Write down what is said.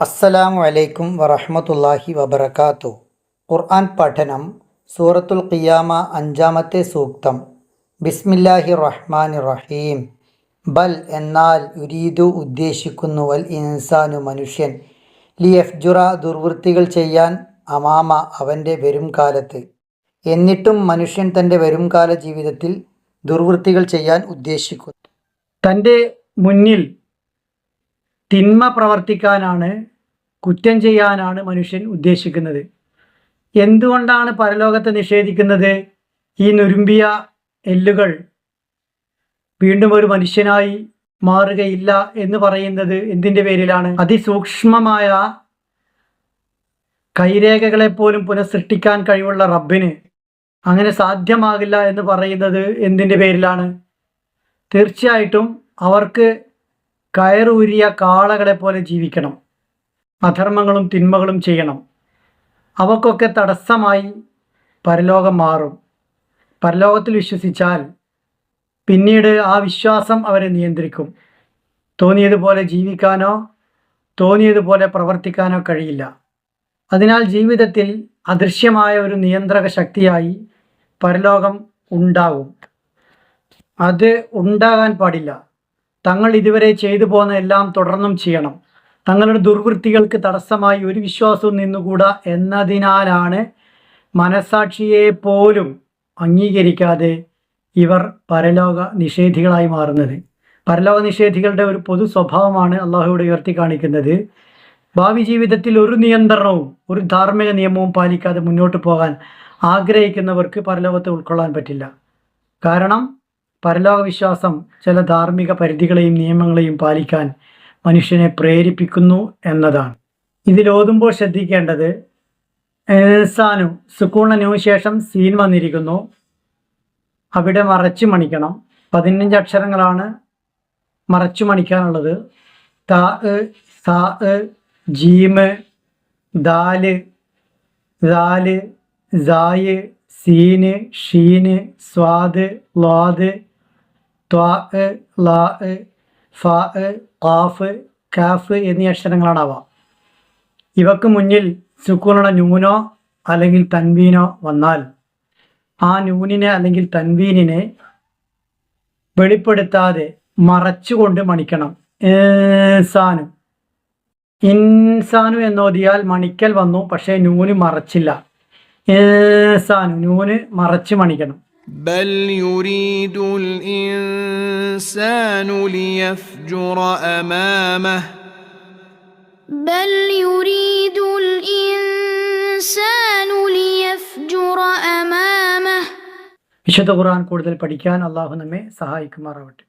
അസ്സലാമു അലൈക്കും വറഹ്മത്തുള്ളാഹി വബറകാത്തു. ഖുർആൻ പഠനം സൂറത്തുൽ ഖിയാമ അഞ്ചാമത്തെ സൂക്തം. ബിസ്മില്ലാഹി റഹ്മാനി റഹീം. ബൽ എന്നാൽ യുരീദു ഉദ്ദേശിക്കുന്നു വൽ ഇൻസാനു മനുഷ്യൻ. ലിയഫ്ജുറ ദുർവൃത്തികൾ ചെയ്യാൻ അമാമ അവന്റെ വരും കാലത്ത് എന്നിട്ടും മനുഷ്യൻ തന്റെ വരുംകാല ജീവിതത്തിൽ ദുർവൃത്തികൾ ചെയ്യാൻ ഉദ്ദേശിക്കുന്നു. തന്റെ മുന്നിൽ തിന്മ പ്രവർത്തിക്കാനാണ് കുറ്റം ചെയ്യാനാണ് മനുഷ്യൻ ഉദ്ദേശിക്കുന്നത്. എന്തുകൊണ്ടാണ് പരലോകത്തെ നിഷേധിക്കുന്നത്? ഈ നുരുമ്പിയ എല്ലുകൾ വീണ്ടും ഒരു മനുഷ്യനായി മാറുകയില്ല എന്ന് പറയുന്നത് എന്തിന്റെ പേരിലാണ്? അതിസൂക്ഷ്മമായ കൈരേഖകളെ പോലും പുനഃസൃഷ്ടിക്കാൻ കഴിവുള്ള റബ്ബിന് അങ്ങനെ സാധ്യമാകില്ല എന്ന് പറയുന്നത് എന്തിന്റെ പേരിലാണ്? തീർച്ചയായിട്ടും അവർക്ക് കയറൂരിയ കാളകളെ പോലെ ജീവിക്കണം. അധർമ്മങ്ങളും തിന്മകളും ചെയ്യണം. അവക്കൊക്കെ തടസ്സമായി പരലോകം മാറും. പരലോകത്തിൽ വിശ്വസിച്ചാൽ പിന്നീട് ആ വിശ്വാസം അവരെ നിയന്ത്രിക്കും. തോന്നിയതുപോലെ ജീവിക്കാനോ തോന്നിയതുപോലെ പ്രവർത്തിക്കാനോ കഴിയില്ല. അതിനാൽ ജീവിതത്തിൽ അദൃശ്യമായ ഒരു നിയന്ത്രക ശക്തിയായി പരലോകം ഉണ്ടാകും അത് ഉണ്ടാകാൻ പാടില്ല. തങ്ങൾ ഇതുവരെ ചെയ്തു പോന്ന എല്ലാം തുടർന്നും ചെയ്യണം. തങ്ങളുടെ ദുർവൃത്തികൾക്ക് തടസ്സമായി ഒരു വിശ്വാസവും നിന്നുകൂടാ എന്നതിനാലാണ് മനസാക്ഷിയെ പോലും അംഗീകരിക്കാതെ ഇവർ പരലോക നിഷേധികളായി മാറുന്നത്. പരലോക നിഷേധികളുടെ ഒരു പൊതു സ്വഭാവമാണ് അള്ളാഹുവിടെ ഉയർത്തി കാണിക്കുന്നത് ഭാവി ജീവിതത്തിൽ ഒരു നിയന്ത്രണവും ഒരു ധാർമ്മിക നിയമവും പാലിക്കാതെ മുന്നോട്ട് പോകാൻ ആഗ്രഹിക്കുന്നവർക്ക് പരലോകത്തെ ഉൾക്കൊള്ളാൻ പറ്റില്ല. കാരണം പരലോക വിശ്വാസം ചില ധാർമ്മിക പരിധികളെയും നിയമങ്ങളെയും പാലിക്കാൻ മനുഷ്യനെ പ്രേരിപ്പിക്കുന്നു എന്നതാണ്. ഇതിലോതുമ്പോൾ ശ്രദ്ധിക്കേണ്ടത് സാനു സുക്കൂണനു ശേഷം സീൻ വന്നിരിക്കുന്നു. അവിടെ മറച്ചു മണിക്കണം. പതിനഞ്ച് അക്ഷരങ്ങളാണ് മറച്ചു മണിക്കാനുള്ളത്. ത സാ ജീമ് ദാൽ ദാൽ സായ് സീന് ഷീന് സ്വാദ് ലാദ് ത്വാ ലാ ഫ ഖാഫ് കാഫ് എന്നീ അക്ഷരങ്ങളാണ് ഇവക്ക് മുന്നിൽ സുക്കൂണ നൂനോ അല്ലെങ്കിൽ തൻവീനോ വന്നാൽ ആ നൂനിനെ അല്ലെങ്കിൽ തൻവീനിനെ വെളിപ്പെടുത്താതെ മറച്ചുകൊണ്ട് മണിക്കണം. ഏസാനു ഇൻസാനു എന്നോതിയാൽ മണിക്കൽ വന്നു പക്ഷേ നൂന് മറച്ചില്ല. ഏസാനു നൂന് മറച്ച് മണിക്കണം. بل يريد الإنسان ليفجر أمامه بل يريد الإنسان ليفجر أمامه വിശുദ്ധ ഖുർആൻ കൂടുതൽ പഠിക്കാൻ അള്ളാഹു നമ്മെ സഹായിക്കുമാറാവട്ടെ